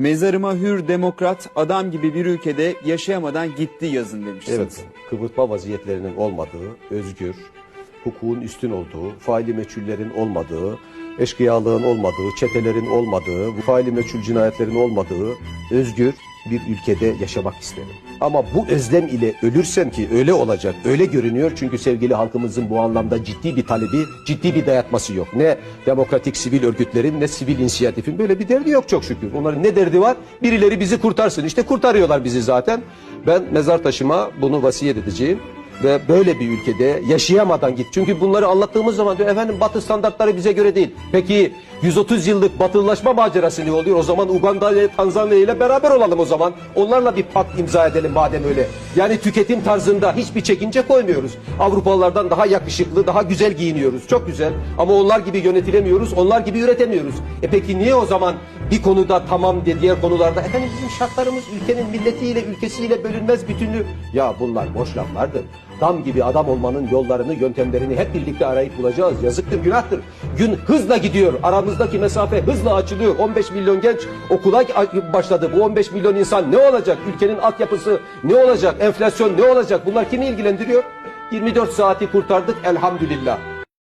Mezarıma hür, demokrat, adam gibi bir ülkede yaşayamadan gitti yazın demişsiniz. Evet, kıvırtma vaziyetlerinin olmadığı, özgür, hukukun üstün olduğu, faili meçhullerin olmadığı, eşkıyalığın olmadığı, çetelerin olmadığı, faili meçhul cinayetlerin olmadığı, özgür bir ülkede yaşamak isterim. Ama bu özlem ile ölürsem ki öyle olacak, öyle görünüyor çünkü sevgili halkımızın bu anlamda ciddi bir talebi, ciddi bir dayatması yok. Ne demokratik sivil örgütlerin ne sivil inisiyatifin böyle bir derdi yok çok şükür. Onların ne derdi var? Birileri bizi kurtarsın. İşte kurtarıyorlar bizi zaten. Ben mezar taşıma bunu vasiyet edeceğim ve böyle bir ülkede yaşayamadan git. Çünkü bunları anlattığımız zaman diyor efendim batı standartları bize göre değil. Peki 130 yıllık batılılaşma macerası ne oluyor? O zaman Uganda ile Tanzanya ile beraber olalım o zaman. Onlarla bir pakt imza edelim madem öyle. Yani tüketim tarzında hiçbir çekince koymuyoruz. Avrupalılardan daha yakışıklı, daha güzel giyiniyoruz. Çok güzel. Ama onlar gibi yönetilemiyoruz, onlar gibi üretemiyoruz. E peki niye o zaman bir konuda tamam de diğer konularda efendim bizim şartlarımız ülkenin milletiyle, ülkesiyle bölünmez bütünlüğü. Ya bunlar boş laflardır. Dam gibi adam olmanın yollarını, yöntemlerini hep birlikte arayıp bulacağız. Yazıktır, günahtır. Gün hızla gidiyor. Aramızdaki mesafe hızla açılıyor. 15 milyon genç okula başladı. Bu 15 milyon insan ne olacak? Ülkenin altyapısı ne olacak? Enflasyon ne olacak? Bunlar kimi ilgilendiriyor? 24 saati kurtardık elhamdülillah.